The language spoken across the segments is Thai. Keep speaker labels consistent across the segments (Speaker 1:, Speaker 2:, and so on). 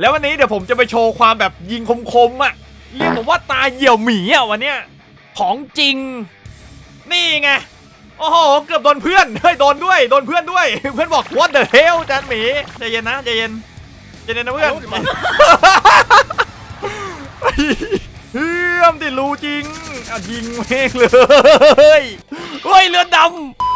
Speaker 1: แล้ววันนี้เดี๋ยวผมจะไปโชว์ความแบบยิงคมๆอะเรียกผมว่าตาเหี่ยวหมีอะวันเนี้ยของจริง นี่ไงโอ้โหเกือบโดนเพื่อนเฮ้ยโดนด้วยโดนเพื่อนด้วย เพื่อนบอก what the hell จานหมีใจเย็นนะใจเย็นใจเย็นนะเพื่อนเฮียมติรู้จริงอะยิงแม่งเลยเฮ้ยเลือดดำ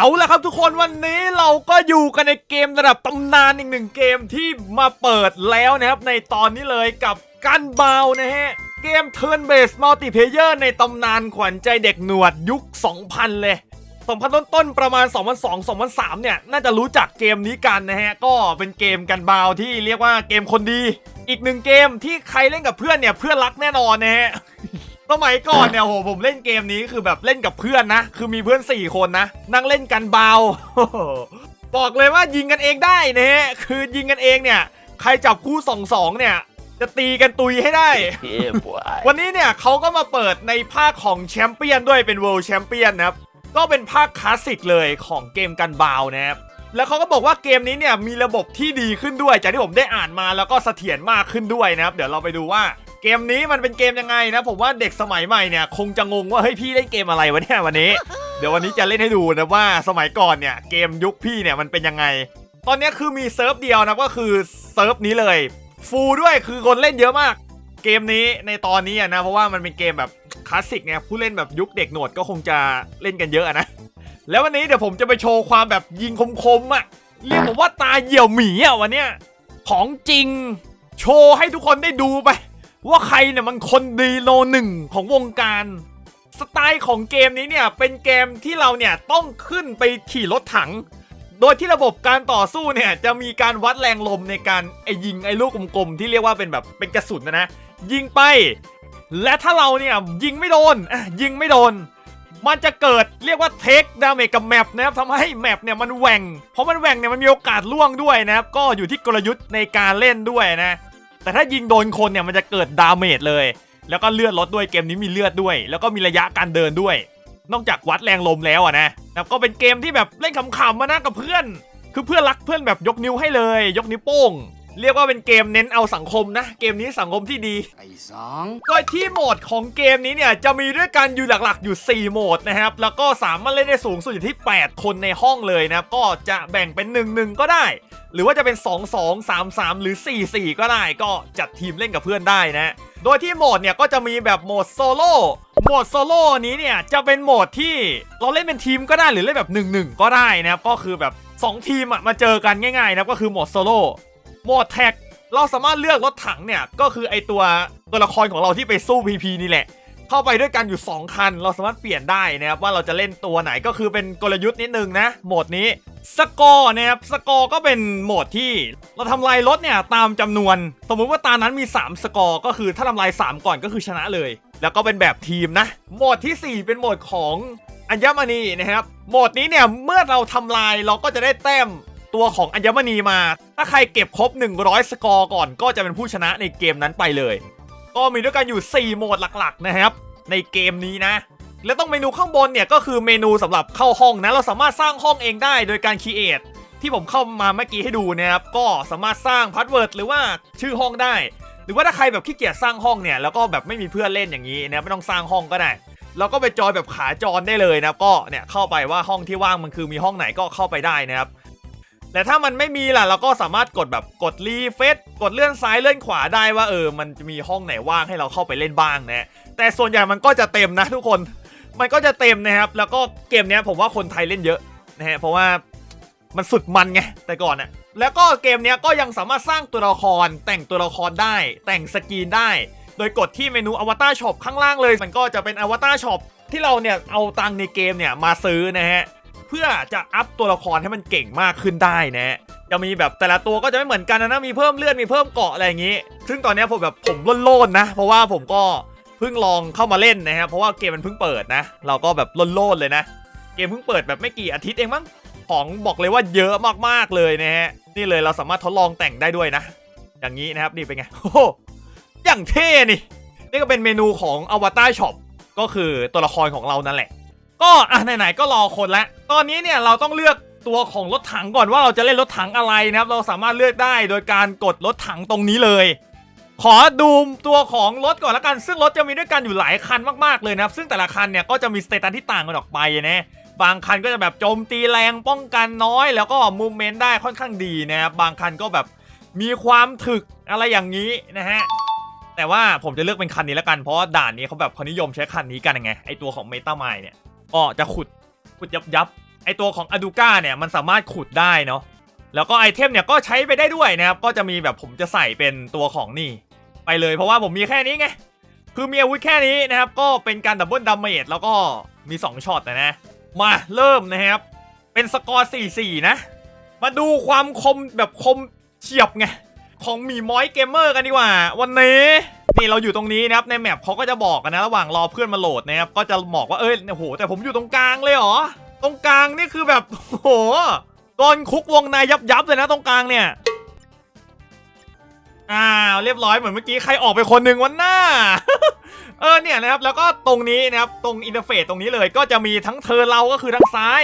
Speaker 1: เอาละครับทุกคนวันนี้เราก็อยู่กันในเกมระดับตำนานอีกหนึ่งเกมที่มาเปิดแล้วนะครับในตอนนี้เลยกับกันบาวนะฮะเกม Turn Based Multiplayer ในตำนานขวัญใจเด็กหนวดยุค 2000 เลย2000ต้นต้นๆประมาณ 2002 2003 เนี่ย น่าจะรู้จักเกมนี้กันนะฮะ ก็เป็นเกมกันบาวที่เรียกว่าเกมคนดี อีกหนึ่งเกมที่ใครเล่นกับเพื่อนเนี่ยเพื่อนรักแน่นอนนะฮะ สมัยก่อนเนี่ยโหผมเล่นเกมนี้คือแบบเล่นกับเพื่อนนะ คือมีเพื่อน 4 คนนะ นั่งเล่นกันเบา บอกเลยว่ายิงกันเองได้นะฮะคือยิงกันเองเนี่ย ใครจับคู่สองสองเนี่ย จะตีกันตุยให้ได้
Speaker 2: Yeah, boy.
Speaker 1: วันนี้เนี่ยเขาก็มาเปิดในภาคของแชมเปี้ยนด้วยเป็น World Champion นะครับ ก็เป็นภาคคลาสสิกเลยของเกมกันบาวนะครับแล้วเขาก็บอกว่าเกมนี้เนี่ยมีระบบที่ดีขึ้นด้วยจากที่ผมได้อ่านมาแล้วก็เสถียรมากขึ้นด้วยนะครับ เดี๋ยวเราไปดูว่า เกมนี้มันเป็นเกมยังไงนะ ผมว่าเด็กสมัยใหม่เนี่ย คงจะงงว่าเฮ้ยพี่เล่นเกมอะไรวะเนี่ยวันนี้ เดี๋ยววันนี้จะเล่นให้ดูนะว่าสมัยก่อนเนี่ยเกมยุคพี่เนี่ยมันเป็นยังไง ตอนนี้คือมีเซิร์ฟเดียวนะก็คือเซิร์ฟนี้เลย ฟูลด้วยคือคนเล่นเยอะมาก เกมนี้ในตอนนี้อะนะเพราะว่ามันเป็นเกมแบบคลาสสิกไงผู้เล่นแบบยุคเด็กหนวดก็คงจะเล่นกันเยอะอะนะแล้ววันนี้เดี๋ยวผมจะไปโชว์ความแบบยิงคมๆอะเรียกผมว่าตาเหี่ยวหมีอะวันเนี้ยของจริง โชว์ให้ทุกคนได้ดูไป ว่าใครเนี่ยมันคนดีโลหนึ่งของวงการสไตล์ของเกมนี้เนี่ยเป็นเกมที่เราเนี่ยต้องขึ้นไปขี่รถถัง โดยที่ระบบการต่อสู้เนี่ยจะมีการวัดแรงลมในการไอยิงไอลูกกลมๆที่เรียกว่าเป็นแบบเป็นกระสุนนะนะยิงไป และถ้าเราเนี่ยยิงไม่โดนอะยิงไม่โดน มันจะเกิดเรียกว่าเทคดาเมจกับแมปนะครับทำให้แมปเนี่ยมันแหว่งเพราะมันแหว่งเนี่ยมันมีโอกาสล่วงด้วยนะครับก็อยู่ที่กลยุทธ์ในการเล่นด้วยนะ แต่ถ้ายิงโดนคนเนี่ยมันจะเกิดดาเมจเลย แล้วก็เลือดลดด้วยเกมนี้มีเลือดด้วย แล้วก็มีระยะการเดินด้วย นอกจากวัดแรงลมแล้วอะนะแล้วก็เป็นเกมที่แบบเล่นขำๆมานะกับเพื่อน คือเพื่อนรักเพื่อนแบบยกนิ้วให้เลย ยกนิ้วโป้ง เรียกว่าเป็นเกมเน้นเอาสังคมนะ เกมนี้สังคมที่ดี
Speaker 2: ไอ้สอง
Speaker 1: โดยที่โหมดของเกมนี้เนี่ยจะมีด้วยกันอยู่หลักๆอยู่ 4 โหมดนะครับ แล้วก็สามารถเล่นได้สูงสุดอยู่ที่ 8 คนในห้องเลยนะครับ ก็จะแบ่งเป็น 1 1 ก็ได้ หรือว่าจะเป็น 2 2 3 3 หรือ 4 4 ก็ได้ ก็จัดทีมเล่นกับเพื่อนได้นะ โดยที่โหมดเนี่ยก็จะมีแบบโหมดโซโล่โหมดโซโล่นี้เนี่ยจะเป็นโหมดที่เราเล่นเป็นทีมก็ได้หรือเล่นแบบ 1 1 ก็ได้นะครับก็คือแบบ 2 ทีมอะมาเจอกันง่ายๆนะครับก็คือโหมดโซโล่ โหมดแท็ก เราสามารถเลือกรถถังเนี่ย ก็คือไอตัวตัวละครของเราที่ไปสู้ PP นี่แหละ เข้าไปด้วยกันอยู่ 2 คัน เราสามารถเปลี่ยนได้นะครับว่าเราจะเล่นตัวไหนก็คือเป็นกลยุทธ์นิดนึงนะ โหมดนี้สกอร์นะครับสกอร์ก็เป็นโหมดที่เราทำลายรถเนี่ยตามจำนวน สมมุติว่าตานั้นมี 3 สกอร์ก็คือถ้าทำลาย 3 ก่อนก็คือชนะเลย แล้วก็เป็นแบบทีมนะ โหมดทีสี่4 เป็นโหมดของอัญมณีนะครับ โหมดนี้เนี่ยเมื่อเราทำลายเราก็จะได้แต้ม ตัวของอัญมณีมา ถ้าใครเก็บครบ 100 สกอร์ก่อน ก็จะเป็นผู้ชนะในเกมนั้นไปเลย ก็มีด้วยกันอยู่ 4 โหมดหลักๆนะครับ ในเกมนี้นะ แล้วต้องเมนูข้างบนเนี่ยก็คือเมนูสำหรับเข้าห้องนะ เราสามารถสร้างห้องเองได้โดยการคีเอทที่ผมเข้ามาเมื่อกี้ให้ดูนะครับ ก็สามารถสร้างพาสเวิร์ดหรือว่าชื่อห้องได้ หรือว่าถ้าใครแบบขี้เกียจสร้างห้องเนี่ยแล้วก็แบบไม่มีเพื่อนเล่นอย่างนี้นะไม่ต้องสร้างห้องก็ได้เราก็ไปจอยแบบขาจรได้เลยนะก็เนี่ยเข้าไปว่าห้องที่ว่างมันคือมีห้องไหนก็เข้าไปได้นะครับ แต่ถ้ามันไม่มีล่ะเราก็สามารถกดแบบกดรีเฟซกดเลื่อนซ้ายเลื่อนขวาได้ว่าเออ มันจะมีห้องไหนว่างให้เราเข้าไปเล่นบ้างนะแต่ส่วนใหญ่มันก็จะเต็มนะทุกคน มันก็จะเต็มนะครับ แล้วก็เกมนี้ผมว่าคนไทยเล่นเยอะนะฮะเพราะว่ามันสุดมันไงแต่ก่อนอะแล้วก็เกมนี้ก็ยังสามารถสร้างตัวละคร แต่งตัวละครได้ แต่งสกีนได้ โดยกดที่เมนูอวตารช็อปข้างล่างเลย มันก็จะเป็นอวตารช็อปที่เราเนี่ยเอาตังในเกมเนี่ยมาซื้อนะฮะ เพื่อจะอัพตัวละครให้มันเก่งมากขึ้นได้นะจะมีแบบแต่ละตัวก็จะไม่เหมือนกันนะมีเพิ่มเลือดมีเพิ่มเกาะอะไรอย่างนี้ ซึ่งตอนนี้ผมแบบผมโล่นๆนะ เพราะว่าผมก็เพิ่งลองเข้ามาเล่นนะครับเพราะว่าเกมมันเพิ่งเปิดนะ เราก็แบบโล่นๆเลยนะ เกมเพิ่งเปิดแบบไม่กี่อาทิตย์เองมั้งของบอกเลยว่าเยอะมากๆเลยนะฮะนี่เลยเราสามารถทดลองแต่งได้ด้วยนะ อย่างนี้นะครับนี่เป็นไงโอ้โหอย่างเท่นี่นี่ก็เป็นเมนูของอวตารช็อปก็คือตัวละครของเรานั่นแหละ ก็อะไหนๆก็รอคนละ ตอนนี้เนี่ยเราต้องเลือกตัวของรถถังก่อนว่าเราจะเล่นรถถังอะไรนะครับ เราสามารถเลือกได้โดยการกดรถถังตรงนี้เลย ขอดูตัวของรถก่อนละกัน ซึ่งรถจะมีด้วยกันอยู่หลายคันมากๆเลยนะครับ ซึ่งแต่ละคันเนี่ยก็จะมีสเตตัสที่ต่างกันออกไปนะบางคันก็จะแบบโจมตีแรงป้องกันน้อย แล้วก็มูเมนต์ได้ค่อนข้างดีนะครับบางคันก็แบบมีความถึกอะไรอย่างนี้นะฮะแต่ว่าผมจะเลือกเป็นคันนี้แล้วกันเพราะด่านนี้เขาแบบเขานิยมใช้คันนี้กันยังไงไอตัวของเมตาไมเนี่ย ก็จะขุดขุดยับยับไอตัวของอดูก้าเนี่ยมันสามารถขุดได้เนาะแล้วก็ไอเทมเนี่ยก็ใช้ไปได้ด้วยนะครับ ก็จะมีแบบผมจะใส่เป็นตัวของนี่ ไปเลยเพราะว่าผมมีแค่นี้ไง คือมีอาวุธแค่นี้นะครับ ก็เป็นการดับเบิลดาเมจแล้วก็มี 2ช็อตนะนะมาเริ่มนะครับ เป็นสกอร์ 4-4 นะ มาดูความคมแบบคมเฉียบไง ของหมีม้อยเกมเมอร์กันดีกว่า วันนี้นี่เราอยู่ตรงนี้นะครับในแมปเขาก็จะบอกกันนะระหว่างรอเพื่อนมาโหลดนะครับก็จะบอกว่าเอ้ยโอ้โหแต่ผมอยู่ตรงกลางเลยเหรอตรงกลางนี่คือแบบโอ้โหโดนคุกวงในยับยับเลยนะตรงกลางเนี่ยอ้าวเรียบร้อยเหมือนเมื่อกี้ใครออกไปคนหนึ่งวันหน้าเออเนี่ยนะครับแล้วก็ตรงนี้นะครับตรงอินเทอร์เฟซตรงนี้เลยก็จะมีทั้งเธอเราก็คือทางซ้าย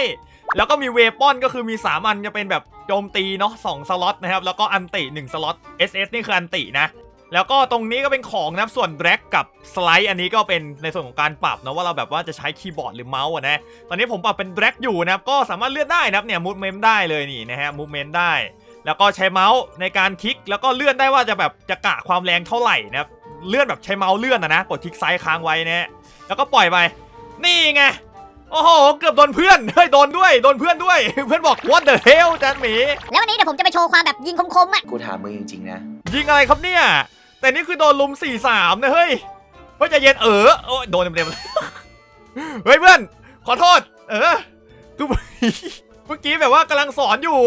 Speaker 1: แล้วก็มีเวปอนก็คือมี 3 อันจะเป็นแบบโจมตีเนาะสองสล็อตนะครับ แล้วก็อันติ1สล็อต SS นี่คืออันตินะ แล้วก็ตรงนี้ก็เป็นของนะส่วนแดร็กกับสไลด์อันนี้ก็เป็นในส่วนของการปรับนะว่าเราแบบว่าจะใช้คีย์บอร์ดหรือเมาส์นะ ตอนนี้ผมปรับเป็นแดร็กอยู่นะครับก็สามารถเลื่อนได้นะครับเนี่ยมูฟเมนต์ได้เลยนี่นะฮะมูฟเมนต์ได้ แล้วก็ใช้เมาส์ในการคลิก แล้วก็เลื่อนได้ว่าจะแบบจะกะความแรงเท่าไหร่นะครับเลื่อนแบบใช้เมาส์เลื่อนนะนะกดคลิกซ้ายค้างไว้นะแล้วก็ปล่อยไปนี่ไง โอ้โห เกือบโดนเพื่อน เฮ้ย โดนด้วย โดนเพื่อนด้วย เพื่อนบอก what the hell จานหมี
Speaker 2: แล้ววันนี้เดี๋ยวผมจะไปโชว์ความแบบยิงคมๆอะ
Speaker 3: กูถามมึงจริงๆนะ
Speaker 1: ยิงอะไรครับเนี่ย แต่นี่คือโดนลุม 4-3 นะเฮ้ยเฮ้ยใจเย็นเออโอ้ยโดนเต็มๆเลยเฮ้ยเพื่อน ขอโทษ เออคือเมื่อกี้แบบว่ากำลังสอนอยู่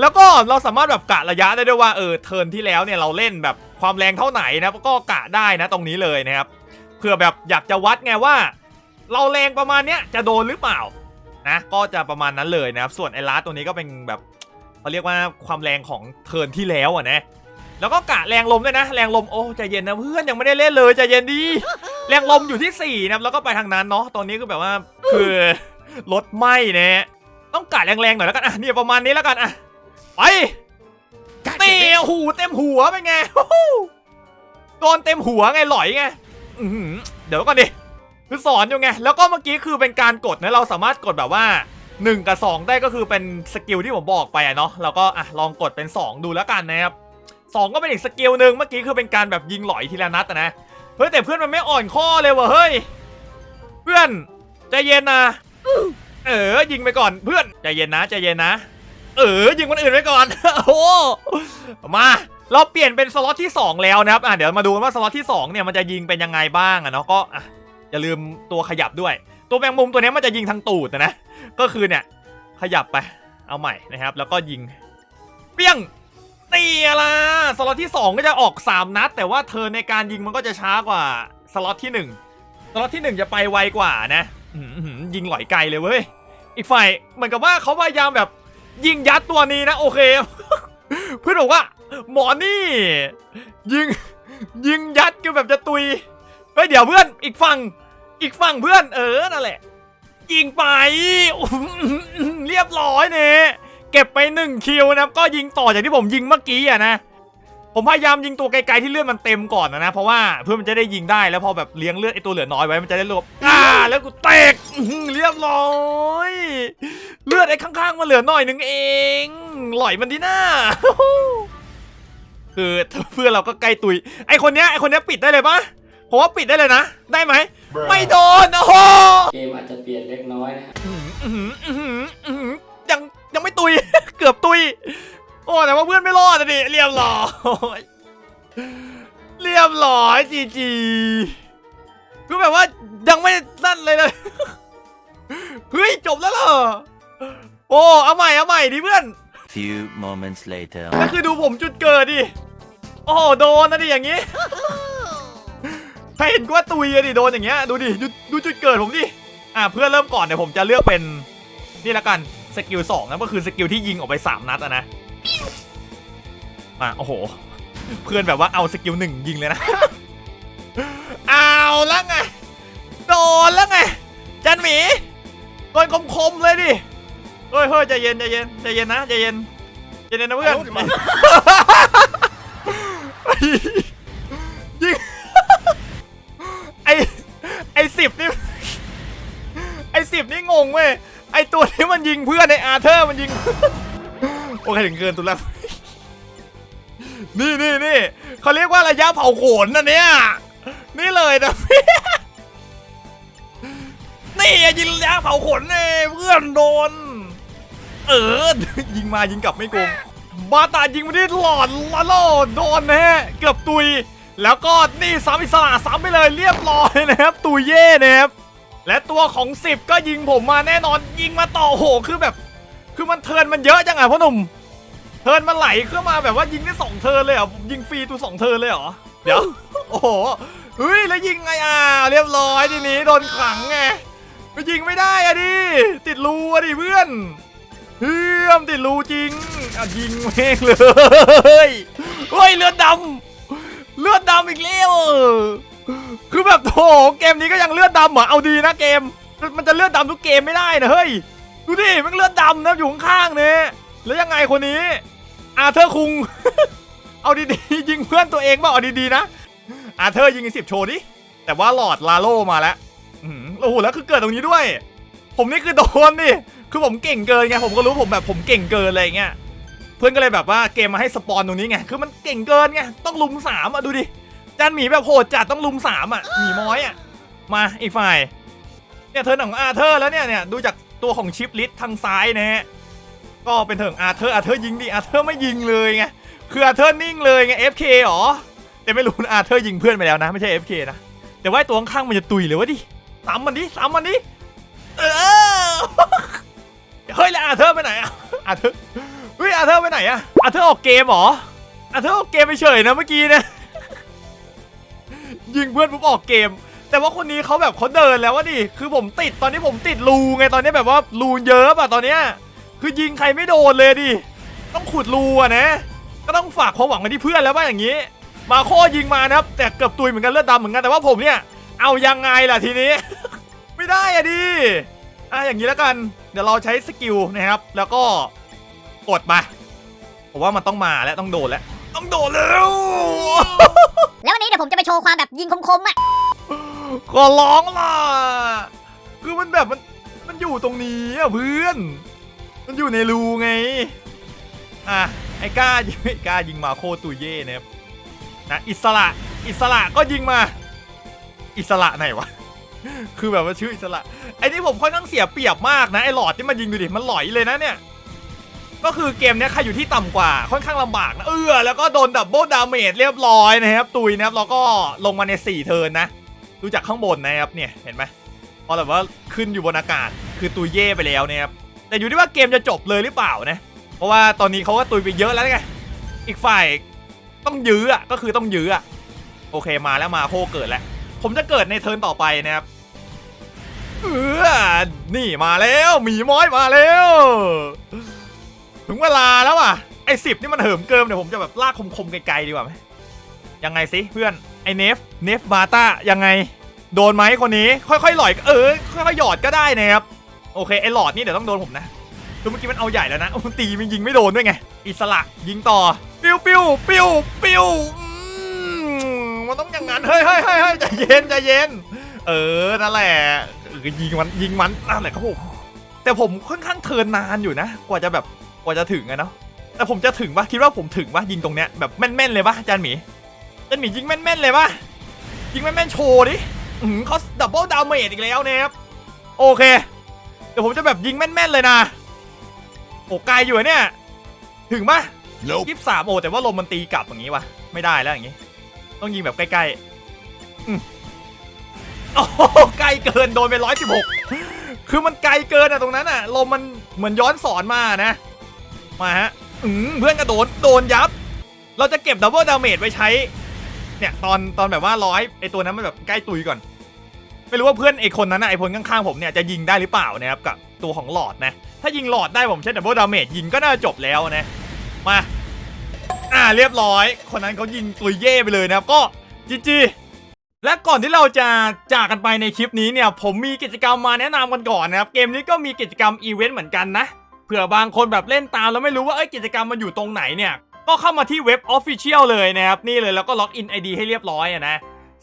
Speaker 1: แล้วก็เราสามารถแบบกะระยะได้ด้วยว่าเออเทิร์นที่แล้วเนี่ยเราเล่นแบบความแรงเท่าไหนนะก็กะได้นะตรงนี้เลยนะครับเพื่อแบบอยากจะวัดไงว่า เราแรงประมาณเนี้ยจะโดนหรือเปล่านะก็จะประมาณนั้นเลยนะครับส่วนไอ้ลาสตัวนี้ก็เป็นแบบเขาเรียกว่าความแรงของเทิร์นที่แล้วอะนะแล้วก็กะแรงลมด้วยนะ แรงลมโอ้ใจเย็นนะเพื่อนยังไม่ได้เล่นเลยใจเย็นดีแรงลมอยู่ที่4นะแล้วก็ไปทางนั้นเนาะตอนนี้คือแบบว่าคือรถไหม้นะต้องกะแรงๆหน่อยแล้วกันอะเนี่ยประมาณนี้แล้วกันอะไปเตีหูเต็มหัวเป็นไงโหโดนเต็มหัวไงหลอยไงเดี๋ยวก่อนดิ คือสอนอยู่ไง แล้วก็เมื่อกี้คือเป็นการกดนะเราสามารถกดแบบว่า 1 กับ 2 ได้ก็คือเป็นสกิลที่ผมบอกไปอะเนาะเราก็อะลองกดเป็น 2 ดูแล้วกันนะครับสองก็เป็นอีกสกิลหนึ่งเมื่อกี้คือเป็นการแบบยิงหลอยทีละนัดอะนะเฮ้ยแต่เพื่อนมันไม่อ่อนข้อเลยว่ะเฮ้ยเพื่อนใจเย็นนะเออยิงไปก่อนเพื่อนใจเย็นนะใจเย็นนะ เออยิงคนอื่นไปก่อนโอ้โหมาเราเปลี่ยนเป็นสล็อตที่ 2 แล้วนะครับอะเดี๋ยวมาดูกันว่าสล็อตที่2เนี่ยมันจะยิงเป็นยังไงบ้างอะเนาะก็อะ อย่าลืมตัวขยับด้วย ตัวแมงมุมตัวนี้มันจะยิงทางตูดนะ ก็คือเนี่ยขยับไปเอาใหม่นะครับ แล้วก็ยิงเปี้ยงตีละสล็อตที่ 2 ก็จะออก 3 นัด แต่ว่าเธอในการยิงมันก็จะช้ากว่าสล็อตที่ 1 สล็อตที่ 1 จะไปไวกว่านะยิงหลอยไกลเลยเว้ยอีกฝ่ายเหมือนกับว่าเขาพยายามแบบยิงยัดตัวนี้นะโอเค เพื่อนบอกว่า หมอนี่ ยิงยิงยัดคือแบบจะตุย เฮ้ยเดี๋ยวเพื่อนอีกฝั่งอีกฝั่งเพื่อนเออนั่นแหละยิงไปเรียบร้อยเนี่ยเก็บไปหนึ่งคิวนะก็ยิงต่อจากที่ผมยิงเมื่อกี้อะนะผมพยายามยิงตัวไกลๆที่เลือดมันเต็มก่อนนะนะเพราะว่าเพื่อมันจะได้ยิงได้แล้วพอแบบเลี้ยงเลือดไอตัวเหลือน้อยไว้มันจะได้รวบอ่าแล้วกูเตกเรียบร้อยเลือดไอ้ข้างๆมันเหลือหน่อยนึงเองหล่อยมันดีหน้าคือเพื่อนเราก็ใกล้ตุยไอคนเนี้ยไอคนเนี้ยปิดได้เลยปะ ผมว่าปิดได้เลยนะ ได้ไหม ไม่โดนโอ้โห
Speaker 4: เกมอาจจะเปลี่ยนเล็กน้อยนะฮะ
Speaker 1: อื้อหืออื้อหืออื้อหือยังยังไม่ตุย เกือบตุย โอ้แต่ว่าเพื่อนไม่รอดอะดิเรียบร้อยเรียบร้อยจีจีคือแบบว่ายังไม่นั่นเลยเลยเฮ้ยจบแล้วเหรอโอ้เอาใหม่เอาใหม่ดิเพื่อน
Speaker 5: Few moments later.
Speaker 1: แล้วคือดูผมจุดเกิดดิโอ้โหโดนนะดิอย่างงี้ ใครเห็นก็ว่าตุยอะดิโดนอย่างเงี้ยดูดิดูจุดเกิดผมดิอะเพื่อเริ่มก่อนเดี๋ยวผมจะเลือกเป็นนี่ละกันสกิลสองนะก็คือสกิลที่ยิงออกไป 3 นัดอะนะมาโอ้โห เพื่อนแบบว่าเอาสกิลหนึ่งยิงเลยนะเอาแล้วไงโดนแล้วไงจันหมีโดนคมๆเลยดิเฮ้ยเฮ้ยใจเย็นใจเย็นใจเย็นนะใจเย็นใจเย็นนะเพื่อน งงเว้ยไอตัวที่มันยิงเพื่อนในอาร์เธอร์มันยิง โอเคถึงเกินตัวแล้วนี่นี่นี่เขาเรียกว่าระยะเผาขนนะเนี่ยนี่เลยนะนี่อะยิงระยะเผาขนเน่เพื่อนโดน เออ ยิงมายิงกลับไม่โกงบาตายิงมาที่หลอดละโลโดนนะฮะเกือบตุย แล้วก็นี่ซ้ำอิสระซ้ำไปเลยเรียบร้อยนะครับ ตุยเย่นะครับ และตัวของสิบก็ยิงผมมาแน่นอนยิงมาต่อโหคือแบบ คือมันเทินมันเยอะจังไงพ่อหนุ่มเทินมันไหลเข้ามาแบบว่ายิงได้สองเทินเลยเหรอยิงฟรีตัวสองเทินเลยเหรอเดี๋ยวโอ้โหเฮ้ยแล้วยิงไงอะเรียบร้อยทีนี้โดนขังไงไปยิงไม่ได้อะดิติดรูอะดิเพื่อนเพื่อมติดรูจริงอะยิงแม่งเลยเฮ้ยเลือดดำเลือดดำอีกแล้ว คือแบบโถเกมนี้ก็ยังเลือดดำเหรอเอาดีนะเกม มันจะเลือดดำทุกเกมไม่ได้นะเฮ้ย ดูดิมันเลือดดำนะอยู่ข้างๆเนี่ยแล้วยังไงคนนี้ อาเธอร์คุง เอาดีๆยิงเพื่อนตัวเองบ้าเอาดีๆนะ อาเธอร์ยิงสิบโชว์ดิแต่ว่าหลอดลาโลมาแล้วโอ้โหแล้วคือเกิดตรงนี้ด้วย ผมนี่คือโดนดิคือผมเก่งเกินไงผมก็รู้ผมแบบผมเก่งเกินอะไรเงี้ยเพื่อนก็เลยแบบว่าเกมมาให้สปอนตรงนี้ไงคือมันเก่งเกินไงต้องลุมสามอะดูดิ จานหมีแบบโหดจัดต้องลุมสามอะหมีม้อยอะมาอีกฝ่ายเนี่ยเธอหนังอาเธอร์แล้วเนี่ยเนี่ยดูจากตัวของชิปลิสทางซ้ายนะฮะก็เป็นเถิงอาเธอร์อาเธอร์ยิงดิอาเธอร์ไม่ยิงเลยไงคืออาเธอร์นิ่งเลยไง FK หรอแต่ไม่รู้นะอาเธอร์ยิงเพื่อนไปแล้วนะไม่ใช่ FK นะแต่ว่าตัวข้างมันจะตุยเลยวะดิซ้ำมันดิซ้ำมันดิเออเฮ้ยแล้วอาเธอร์ไปไหนอะอาเธอร์เฮ้ยอาเธอร์ไปไหนอะอาเธอร์ออกเกมเหรออาเธอร์ออกเกมไปเฉยนะเมื่อกี้เนะ ยิงเพื่อนปุ๊บออกเกม แต่ว่าคนนี้เขาแบบเขาเดินแล้ววะดิคือผมติดตอนนี้ผมติดรูไงตอนนี้แบบว่ารูเยอะอะตอนเนี้ยคือยิงใครไม่โดนเลยดิต้องขุดรูอะนะ ก็ต้องฝากความหวังไว้ที่เพื่อนแล้วว่าอย่างนี้ มาโคยิงมานะครับ แต่เกือบตุยเหมือนกันเลือดดำเหมือนกันแต่ว่าผมเนี่ย เอายังไงล่ะทีนี้ ไม่ได้อะดิอะอย่างนี้แล้วกัน เดี๋ยวเราใช้สกิลนะครับ แล้วก็กดมาผมว่ามันต้องมาแล้วต้องโดนแล้ว ต้องโดนแล้ว
Speaker 2: แล้ววันนี้เดี๋ยวผมจะไปโชว์ความแบบยิงคมๆอะ
Speaker 1: ขอร้องล่ะ คือมันแบบมันมันอยู่ตรงนี้อะเพื่อน มันอยู่ในรูไง อะไอ้ก้ายิงไอ้ก้ายิงมาโคตุเย่นะครับนะอิสระอิสระก็ยิงมา อิสระไหนวะ คือแบบว่าชื่ออิสระไอ้นี่ผมค่อนข้างเสียเปรียบมากนะไอ้หลอดที่มันยิงดูดิมันหลอยเลยนะเนี่ย ก็คือเกมนี้ใครอยู่ที่ต่ำกว่าค่อนข้างลำบากนะเออแล้วก็โดนดับเบิลดาเมจเรียบร้อยนะครับตุยนะครับแล้วก็ลงมาใน 4 เทิร์นนะดูจากข้างบนนะครับเนี่ยเห็นไหมพอแบบว่าขึ้นอยู่บนอากาศคือตุยเย่ไปแล้วนะครับแต่อยู่ที่ว่าเกมจะจบเลยหรือเปล่านะเพราะว่าตอนนี้เขาก็ตุยไปเยอะแล้วไงอีกฝ่ายต้องยื้ออะก็คือต้องยื้ออะโอเคมาแล้วมาโคเกิดแล้ว ผมจะเกิดในเทิร์นต่อไปนะครับเออนี่มาแล้วหมีม้อยมาแล้ว ถึงเวลาแล้วอะไอ้สิบนี่มันเหิมเกิมเดี๋ยวผมจะแบบลากคมๆไกลๆดีกว่าไหมยังไงสิเพื่อนไอ้เนฟเนฟบาต้ายังไง โดนไหมคนนี้ ค่อยๆหลอยเออค่อยๆหยอดก็ได้นะครับโอเคไอ้หลอดนี่เดี๋ยวต้องโดนผมนะคือเมื่อกี้มันเอาใหญ่แล้วนะมันตีมันยิงไม่โดนด้วยไงอิสระยิงต่อปิ้วปิ้วปิ้วปิ้วอืมมันต้องอย่างนั้นเฮ้ยเฮ้ยเฮ้ยใจเย็นใจเย็น เออนั่นแหละเออยิงมันยิงมันนั่นแหละครับผมแต่ผมค่อนข้างเทินนานอยู่นะ กว่าจะแบบ กว่าจะถึงอะเนาะแต่ผมจะถึงปะคิดว่าผมถึงปะยิงตรงเนี้ยแบบแม่นๆเลยปะอาจารย์หมีอาจารย์หมียิงแม่นๆเลยปะยิงแม่นๆโชว์ดิอืมเขาดับเบิลดาเมจอีกแล้วนะครับโอเค เดี๋ยวผมจะแบบยิงแม่นๆเลยนะโอ้ไกลอยู่อะเนี่ย ถึงปะ
Speaker 5: Nope.
Speaker 1: ยี่สิบสามโอ้แต่ว่าลมมันตีกลับอย่างนี้วะไม่ได้แล้วอย่างนี้ ต้องยิงแบบใกล้ๆอืมโอ้โหไกลเกินโดนไปร้อยสิบหกคือมันไกลเกินอะตรงนั้นอะลมมันเหมือนย้อนสอนมานะ มาฮะอืมเพื่อนกระโดดโดนยับ เราจะเก็บดับเบิลดาเมจไว้ใช้ เนี่ยตอนตอนแบบว่าร้อยไอตัวนั้นมันแบบใกล้ตุยก่อน ไม่รู้ว่าเพื่อนไอคนนั้นนะไอคนข้างๆผมเนี่ยจะยิงได้หรือเปล่านะครับกับตัวของหลอดนะ ถ้ายิงหลอดได้ผมใช้ดับเบิลดาเมจยิงก็น่าจะจบแล้วนะ มา อ่าเรียบร้อย คนนั้นเขายิงตุยเย่ไปเลยนะครับก็จีจีและก่อนที่เราจะจากกันไปในคลิปนี้เนี่ย ผมมีกิจกรรมมาแนะนำกันก่อนนะครับ เกมนี้ก็มีกิจกรรมอีเวนต์เหมือนกันนะ เผื่อบางคนแบบเล่นตามแล้วไม่รู้ว่าเอ้ยกิจกรรมมันอยู่ตรงไหนเนี่ย ก็เข้ามาที่เว็บ Official เลยนะครับ นี่เลยแล้วก็ล็อกอิน ID ให้เรียบร้อยนะ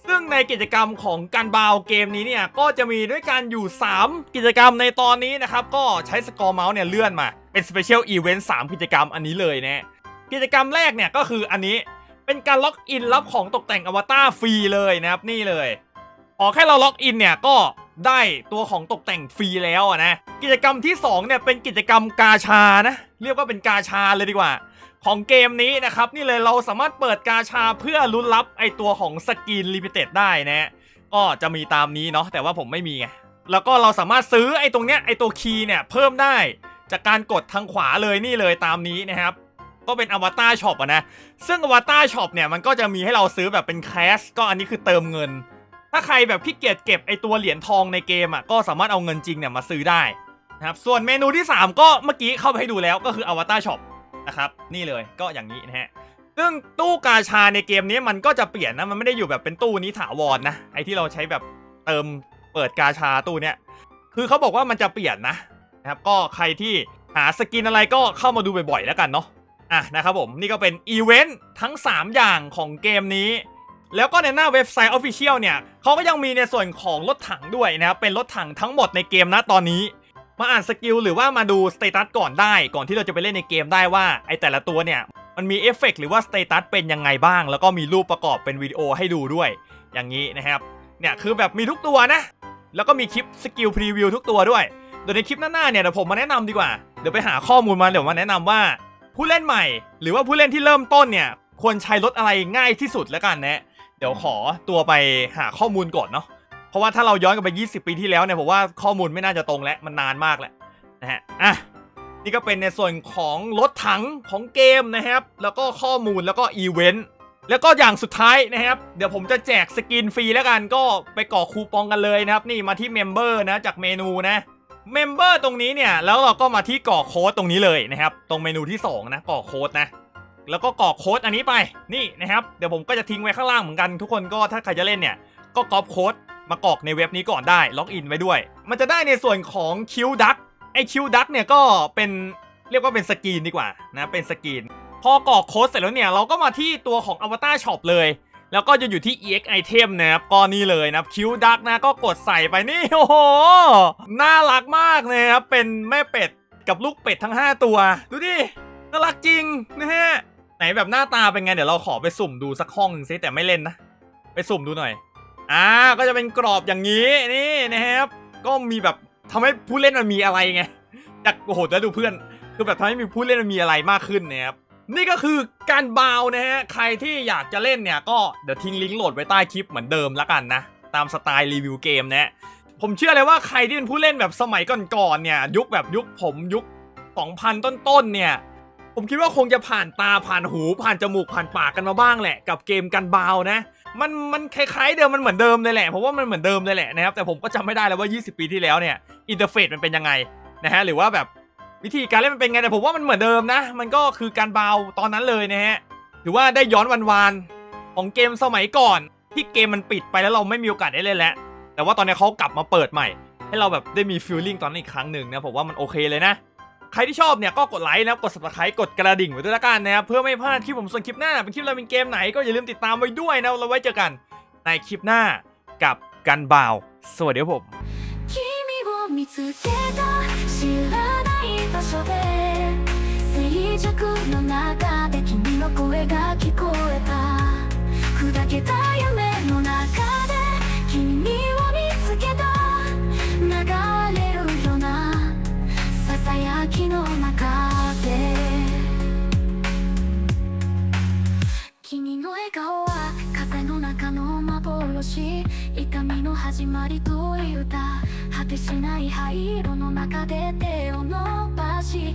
Speaker 1: ซึ่งในกิจกรรมของการบาวเกมนี้เนี่ย ก็จะมีด้วยกันอยู่ 3 กิจกรรมในตอนนี้นะครับ ก็ใช้สกอร์เมาส์เนี่ยเลื่อนมา เป็น Special Event 3กิจกรรมอันนี้เลยนะกิจกรรมแรกเนี่ยก็คืออันนี้เป็นการล็อกอินรับของตกแต่งอวตารฟรีเลยนะครับนี่เลยขอแค่เราล็อกอินเนี่ยก็ ได้ตัวของตกแต่งฟรีแล้วอะนะ กิจกรรมที่สองเนี่ยเป็นกิจกรรมกาชานะ เรียกว่าเป็นกาชาเลยดีกว่า ของเกมนี้นะครับ นี่เลยเราสามารถเปิดกาชาเพื่อลุ้นรับไอตัวของสกินลิมิเต็ดได้นะก็จะมีตามนี้เนาะแต่ว่าผมไม่มีไงแล้วก็เราสามารถซื้อไอตรงเนี้ยไอตัวคีย์เนี่ยเพิ่มได้ จากการกดทางขวาเลยนี่เลยตามนี้นะครับก็เป็นอวตารช็อปอะนะ ซึ่งอวตารช็อปเนี่ยมันก็จะมีให้เราซื้อแบบเป็นแคชก็อันนี้คือเติมเงิน ถ้าใครแบบขี้เกียจเก็บไอตัวเหรียญทองในเกมอะก็สามารถเอาเงินจริงเนี่ยมาซื้อได้นะครับส่วนเมนูที่ 3 ก็เมื่อกี้เข้าไปให้ดูแล้วก็คืออวตารช็อปนะครับนี่เลยก็อย่างนี้นะฮะซึ่งตู้กาชาในเกมนี้มันก็จะเปลี่ยนนะมันไม่ได้อยู่แบบเป็นตู้นี้ถาวรนะไอที่เราใช้แบบเติมเปิดกาชาตู้เนี้ยคือเขาบอกว่ามันจะเปลี่ยนนะนะครับก็ใครที่หาสกินอะไรก็เข้ามาดูบ่อยๆแล้วกันเนาะอะนะครับผมนี่ก็เป็นอีเวนต์ทั้ง 3 อย่างของเกมนี้ แล้วก็ในหน้าเว็บไซต์ Official เนี่ยเขาก็ยังมีในส่วนของรถถังด้วยนะครับเป็นรถถังทั้งหมดในเกมนะตอนนี้ มาอ่านสกิลหรือว่ามาดูสเตตัสก่อนได้ก่อนที่เราจะไปเล่นในเกมได้ว่าไอแต่ละตัวเนี่ยมันมีเอฟเฟกต์หรือว่าสเตตัสเป็นยังไงบ้าง แล้วก็มีรูปประกอบเป็นวิดีโอให้ดูด้วย อย่างนี้นะครับเนี่ยคือแบบมีทุกตัวนะ แล้วก็มีคลิปสกิลพรีวิวทุกตัวด้วยเดี๋ยวในคลิปหน้าๆเนี่ยเดี๋ยวผมมาแนะนำดีกว่าเดี๋ยวไปหาข้อมูลมาเดี๋ยวมาแนะนำว่า ผู้เล่นใหม่ หรือว่าผู้เล่นที่เริ่มต้นเนี่ยควรใช้รถอะไรง่ายที่สุดแล้วกันนะ ดี๋ยวขอตัวไปหาข้อมูลก่อนเนาะเพราะว่าถ้าเราย้อนกลับไป 20 ปีที่แล้วเนี่ยผมว่าข้อมูลไม่น่าจะตรงแล้วมันนานมากแหละนะฮะอะนี่ก็เป็นในส่วนของรถถังของเกมนะครับ แล้วก็ข้อมูลแล้วก็อีเวนต์แล้วก็อย่างสุดท้ายนะครับ เดี๋ยวผมจะแจกสกินฟรีแล้วกันก็ไปก่อคูปองกันเลยนะครับ นี่มาที่เมมเบอร์นะจากเมนูนะเมมเบอร์ตรงนี้เนี่ยแล้วเราก็มาที่ก่อโค้ดตรงนี้เลยนะครับ ตรงเมนูที่ 2 นะก่อโค้ดนะ แล้วก็กรอกโค้ดอันนี้ไปนี่นะครับเดี๋ยวผมก็จะทิ้งไว้ข้างล่างเหมือนกันทุกคนก็ถ้าใครจะเล่นเนี่ยก็ก๊อปโค้ดมากรอกในเว็บนี้ก่อนได้ล็อกอินไว้ด้วย มันจะได้ในส่วนของคิวดักไอคิวดักเนี่ยก็เป็นเรียกว่าเป็นสกรีนดีกว่านะเป็นสกรีนพอกรอกโค้ดเสร็จแล้วเนี่ยเราก็มาที่ตัวของ Avatar Shop เลย แล้วก็จะอยู่ที่ EX Item นะครับก็นี่เลยนะคิวดักนะก็กดใส่ไปนี่โอ้โหน่ารักมากเลยครับเป็นแม่เป็ดกับลูกเป็ดทั้ง 5 ตัว ดูดิน่ารักจริงนะฮะ นแบบหน้าตาเป็นไงเดี๋ยวเราขอไปสุ่มดูสักห้องหนึงซิแต่ไม่เล่นนะ ไปสุ่มดูหน่อย อ่าก็จะเป็นกรอบอย่างนี้นี่นะครับ ก็มีแบบทำให้ผู้เล่นมันมีอะไรไงจากโอ้โหแล้วดูเพื่อนคือแบบทำให้มีผู้เล่นมันมีอะไรมากขึ้นนะครับนี่ก็คือการบาวนะฮะใครที่อยากจะเล่นเนี่ยก็เดี๋ยวทิ้งลิงก์โหลดไว้ใต้คลิปเหมือนเดิมแล้วกันนะตามสไตล์รีวิวเกมนะผมเชื่อเลยว่าใครที่เป็นผู้เล่นแบบสมัยก่อนๆเนี่ย ยุคแบบยุคผมยุค 2000 ต้นๆเนี่ย ผมคิดว่าคงจะผ่านตาผ่านหู ผ่านจมูกผ่านปากกันมาบ้างแหละ กับเกมกันบาวนะ มันมันคล้ายๆเดิมมันเหมือนเดิมเลยแหละเพราะว่ามันเหมือนเดิมเลยแหละนะครับแต่ผมก็จำไม่ได้แล้วว่า 20 ปีที่แล้วเนี่ยอินเทอร์เฟซมันเป็นยังไงนะฮะหรือว่าแบบวิธีการเล่นมันเป็นไงแต่ผมว่ามันเหมือนเดิมนะ มันก็คือการบาวตอนนั้นเลยนะฮะถือว่าได้ย้อนวันวานๆของเกมสมัยก่อน ที่เกมมันปิดไปแล้วเราไม่มีโอกาสได้เล่นแล้วแต่ว่าตอนนี้เขากลับมาเปิดใหม่ ให้เราแบบได้มีฟีลลิ่งตอนนั้นอีกครั้งหนึ่งนะผมว่ามันโอเคเลยนะ ใครที่ชอบเนี่ยก็กดไลค์นะกด subscribe กดกระดิ่งไว้ด้วยละกันนะครับเพื่อไม่พลาดคลิปผมส่วนคลิปหน้าเป็นคลิปอะไรเป็นเกมไหนก็อย่าลืมติดตามไว้ด้วยนะเราไว้เจอกันในคลิปหน้ากับกันบาว สวัสดีครับผม
Speaker 3: 君を見つけた知らない場所で静寂の中で君の声が聞こえた砕けた夢の中で君を見つけた 痛みの始まりという歌。果てしない灰色の中で手を伸ばし